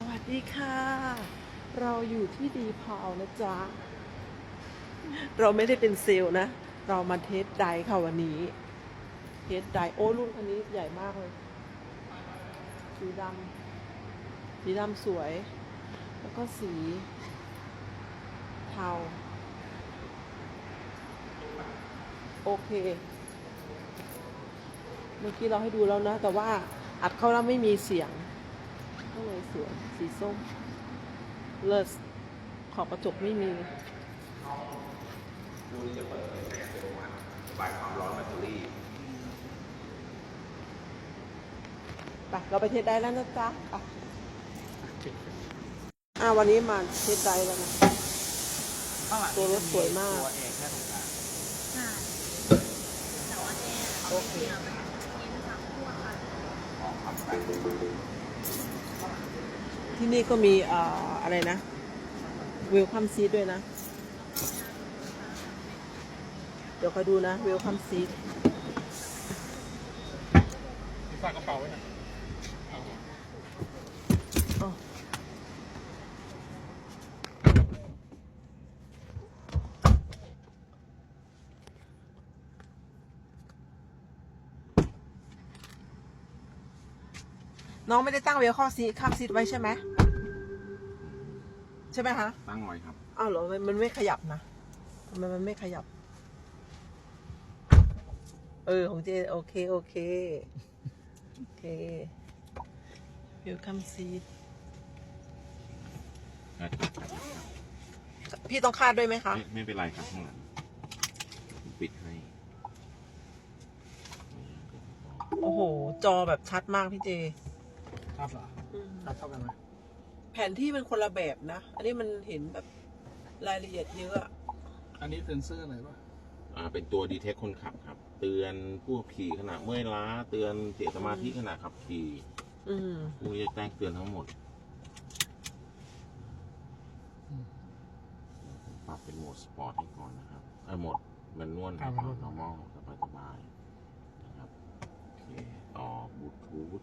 สวัสดีค่ะ เราอยู่ที่ดีพาวนะจ๊ะ เราไม่ได้เป็นเซลล์นะ เรามาเทสไดค่ะวันนี้ เทสไดโอ้รุ่นคันนี้ใหญ่มากเลย สีดำสีดำสวย แล้วก็สี เทา โอเค เมื่อกี้เราให้ดูแล้วนะ แต่ว่าอัดเข้าแล้วไม่มีเสียง ก็เลยสวยสีส้ม เลิศขอบกระจกไม่มีดูนี่จะเปิดเลยแสงอัตโนมัติระบายความร้อนแบตเตอรี่ไปเราไปเทสได้แล้วนะจ๊ะไปอ่าวันนี้มาเทสได้แล้วนะข้างหลังตัวรถสวยมากตัวเองแค่ตรงกลางใช่แต่ว่าแอร์โอเค ที่นี่ก็มีออะไรนะวิวลคัมซีดด้วยนะ เดี๋ยวคอยดูนะวิวลคัมซีดฝากกระเป๋าไว้หน่อยเอา อ๋อ น้องไม่ได้ตั้งเวลคัมซีดคัมซีดไว้ใช่ไหมใช่ไหมคะตั้งไว้ครับอ้าวเหรอมันมันไม่ขยับนะทำไมมันไม่ขยับ เออของเจโอเคโอเคโอเค welcome seat พี่ต้องคาดด้วยไหมคะ ไม่ไม่เป็นไรครับข้างหลังผมปิดให้ โอ้โห จอแบบชัดมากพี่เจ ครับเหรอครับเท่ากันไหมแผนที่มันคนละแบบนะ อันนี้มันเห็นแบบรายละเอียดเยอะอะอันนี้เซนเซอร์อะไรปะอ่าเป็นตัวดีเทคคนขับครับ เตือนผู้ขับขี่ขณะเมื่อยล้า เตือนเสียสมาธิขณะขับขี่อืม พวกนี้จะแจ้งเตือนทั้งหมดปรับเป็นโหมดสปอร์ตให้ก่อนนะครับไอ้โหมดแมนนวลนะครับ normal สบายสบายๆนะครับโอเคต่อบลูทูธ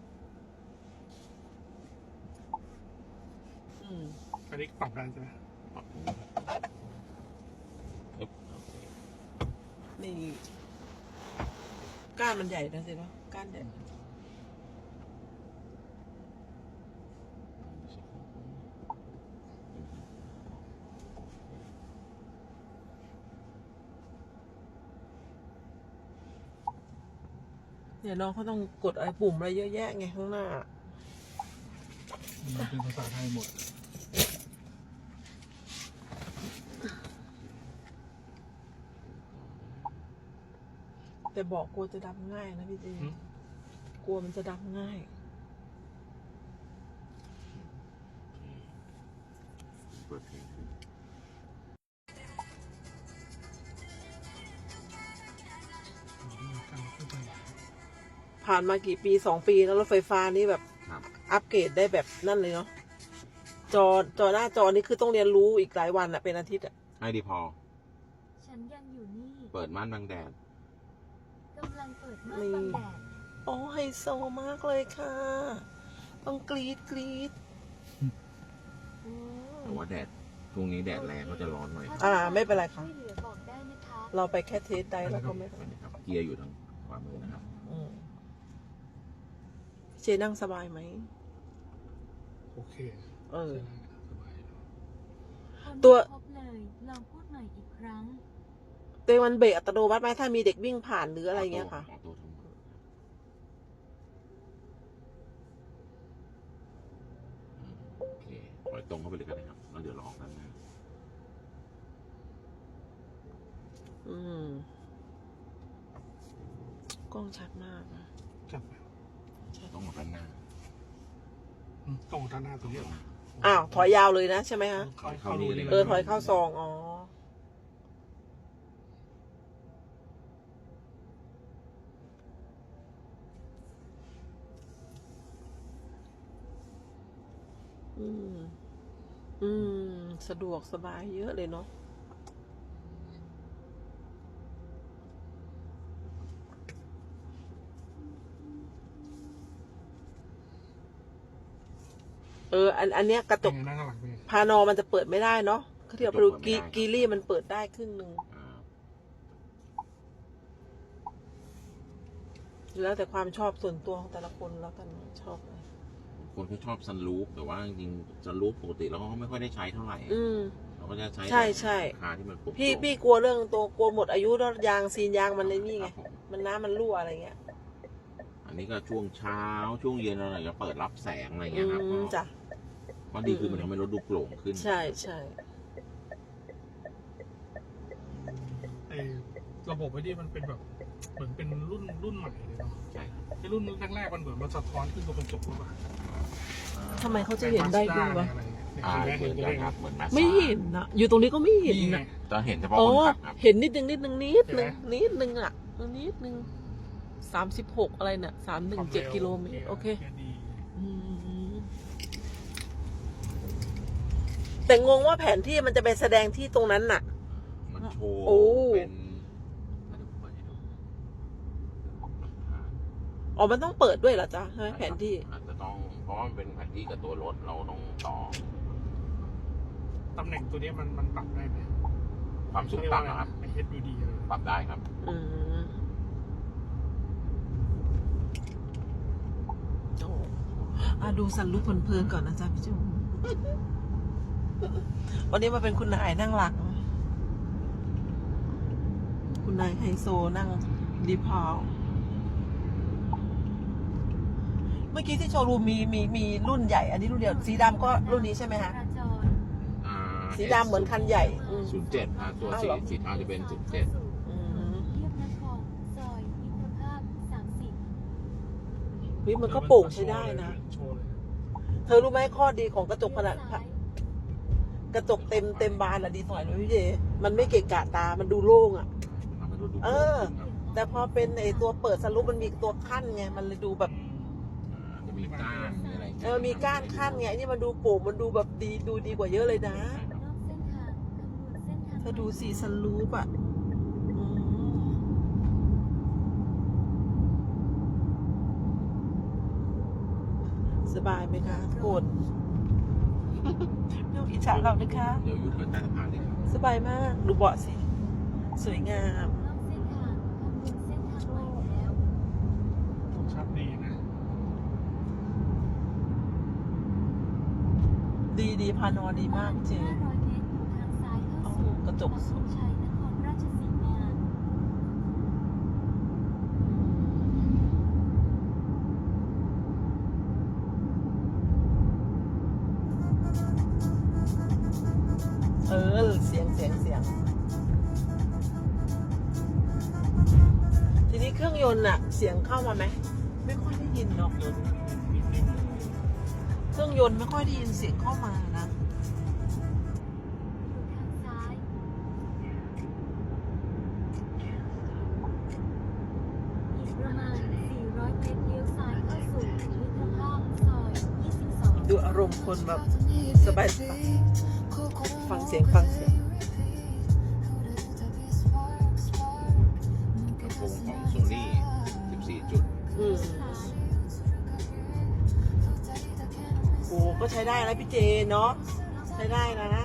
อืม อันนี้ปรับได้ใช่ไหมปรับนี้อึ๊บโอเคนี่ก้านมันใหญ่นะสิเนาะก้านใหญ่ไม่ใช่ของผมเนี่ยน้องเขาต้องกดอะไรปุ่มอะไรเยอะแยะไงข้างหน้า มันเป็นภาษาไทยหมด แต่บอกกลัวจะดับง่ายนะพี่เจหืม กลัวมันจะดับง่าย เปิดเพลงขึ้นการขึ้นไปผ่านมากี่ปีสองปีแล้วรถไฟฟ้านี่แบบ ครับอัปเกรดได้แบบนั่นเลยเนาะจอจอหน้าจอนี่คือต้องเรียนรู้อีกหลายวันอะเป็นอาทิตย์อะให้ดีพอ ฉันยังอยู่นี่ เปิดม่านบังแดด นบังแดดโอ้ไฮโซมากเลยค่ะ ต้องกรีดกรีดอืมแต่ว่าแดดช่วงนี้แดดแรงก็จะร้อนหน่อยอ่า ไม่เป็นไรค่ะช่วยเหลือบอกได้นะคะเราไปแค่เทสได้แล้วก็ไม่เป็นไรนะครับเกียร์อยู่ทางขวามือนะครับอืมเจนั่งสบายไหม โอเคเออใช่ได้สบายอยู่คนตัวไม่พบเลยลองพูดใหม่อีกครั้ง ตัวมันเบรกอัตโนมัติไหมถ้ามีเด็กวิ่งผ่านหรืออะไรเงี้ยค่ะ ออโต้ทั้งหมดอืมโอเคปล่อยตรงเข้าไปเลยก็ได้ครับ แล้วเดี๋ยวเราออกด้านหน้าอืม กล้องชัดมากอะจับไปต้องออกด้านหน้าอืมตรงด้านหน้าตรงนี้เหรออ้าวถอยยาวเลยนะใช่ไหมฮะเข้าเข้ารูนี่ลเออถอยเข้าซอง อ๋อ อืม อืม สะดวกสบายเยอะเลยเนาะเออ อัน อันเนี้ยกระจเป็นกไงนั่งข้างหลังเป็นไงพานอมันจะเปิดไม่ได้เนาะเขาที่เราไปดูกีกีรี่มันเปิดได้ครึ่งหนึ่งอ่าแล้วแต่ความชอบส่วนตัวของแต่ละคนแล้วกันชอบอะไร คนเขาชอบซันรูฟแต่ว่าจริงๆซันรูฟปกติเราก็ไม่ค่อยได้ใช้เท่าไหร่อืม เราก็จะใช้ใช่ใช่ ราคาที่มันปกพี่ติพี่กลัวเรื่องตัวกลัวหมดอายุแล้วยางซีนยางมันในนี่ไง ครับผมมันน้ำมันรั่วอะไรเงี้ยอันนี้ก็ช่วงเช้าช่วงเย็นอะไรก็เปิดรับแสงอะไรอืเงี้ยครับมจ้ะ ก็ดีคือมันทำให้รถดูโปร่งขึ้น ใช่ใช่ไอ้ระบบไอ้นี่มันเป็นแบบ เหมือนเป็นรุ่นรุ่นใหม่เลยเนาะใช่ครับไอ้รุ่นแรกๆมันเหมือนมันสะท้อนขึ้นตัวกระจกหรือเปล่าทำไมเขาจะเห็นได้ด้วยวะอะไรเงี้ยอ่าเนี่ยเหมือนเห็นกันไหมครับเหมือนมาไม่เห็นนะอยู่ตรงนี้ก็ไม่เห็นนี่ไงนะจะเห็นเฉพาะอ๋อคนขับครับเห็นนิดนึงนิดนึงนิดนึงเห็นไหมนิดนึงอะเออนิดนึงสามสิบหกอะไรเนี่ยสามหนึ่งเจ็ดกิโลเมตรโอเคดีอืมแต่งงว่าแผนที่มันจะไปแสดงที่ตรงนั้นน่ะ มันโชว์โอ้เป็น อ๋อ มันต้องเปิดด้วยเหรอจ๊ะใช่ไหมแผนที่อาจจะต้องเพราะว่ามันเป็นแผนที่กับตัวรถเราต้องต่อตำแหน่งตัวเนี้ยมันมันปรับได้ไหมความสูงต่ำนะครับไอ้ HUD อะไรปรับได้ครับ อืมโอ้อะดูสันลุกเพลินๆก่อนนะจ๊ะพี่จุ๋มวันนี้มาเป็นคุณนายนั่งหลัง คุณนายไฮโซนั่งดีพาว เมื่อกี้ที่โชว์รูมมีมีมีรุ่นใหญ่ อันนี้รุ่นเดียวสีดำก็รุ่นนี้ใช่ไหมคะจราจรอ่า สีดำเหมือนคันใหญ่อืมศูนย์เจ็ดอ่าตัวอ้าวสีเหรอ สีเทาจะเป็นศูนย์เจ็ดอืมเทียบนครซอยมิตรภาพสามสิบเฮ้ยมันก็โปร่งใช้ได้นะ โชว์เลยเธอรู้ไหมข้อดีของกระจกขนาดเลี้ยวซ้ายกระจกเต็มเต็มบานอะดีสอยเลยพี่เจมันไม่เกะกะตา มันดูโล่งอะ ทำให้รถดูเออโปร่งขึ้นครับแต่พอเป็นไอตัวเปิดสรุปมันมีตัวขั้นไง มันเลยดูแบบ เออมีก้านขั้นไงอันนี่มันดูโปร่งมันดูแบบดีดูดีกว่าเยอะเลยนะนอกเส้นทางคำนวณเส้นทางเธอดูสีสรูปอะอืมสบายไหมคะทุกคนไม่ต้องอิจฉาเรานะคะ เดี๋ยวอยู่เทิร์นใต้สะพานเลยครับสบายมาก ดูเบาะสิ สวยงาม นอกเส้นทางคำนวณเส้นทางใหม่แล้ว ชัดดีนะ ดีพานอดีมากจรอยู่ทางกระจกปักธงเออเสียงเสียงเสียงทีนี้เครื่องยนต์อะเสียงเข้ามาไหม ไม่ค่อยได้ยินเนาะเดินนิ่ม เครื่องยนต์ไม่ค่อยได้ยินเสียงเข้ามานะอยู่ทางซ้ายอีกประมาณ400เมตรเลี้ยวซ้ายเข้าสู่มิตรภาพซอย22ดูอารมณ์คนแบบสบายสบายฟังเสียงฟังเสียง ก็ใช้ได้นะพี่เจเนาะใช้ได้นะ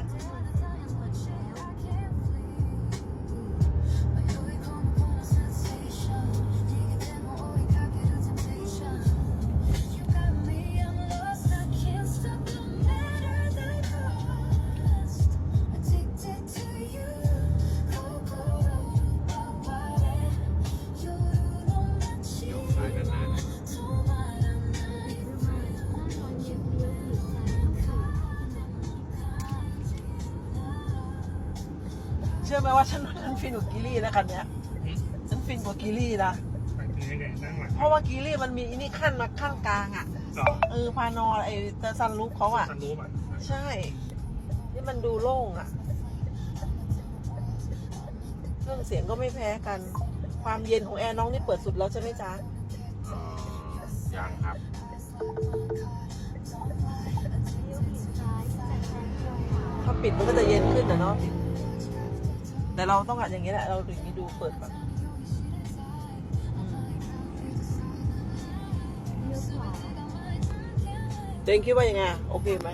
ไหมว่าฉันฉันฟินกว่ากิลี่นะคันเนี้ยฉันฟินกว่ากิลี่นะๆไปเป็นยังไงนั่งหลังเพราะว่ากิลี่มันมีอันนี้ขั้นมาขั้นกลางอะต่อเออพานอไอเตอร์ซันลูปเขาอะสันรู้ป่ะใช่ นี่มันดูโล่งอะเครื่องเสียงก็ไม่แพ้กัน ความเย็นของแอร์น้องนี่เปิดสุดแล้วใช่ไหมจ๊ะเอ่อยังครับถ้าปิดมันก็จะเย็นขึ้นนะเนาะ แต่เราต้องหัดอย่างนี้แหละ เราถึงนี้ดูเปิดแบบอืมตัวเจงคิดว่ายังไง โอเคไหม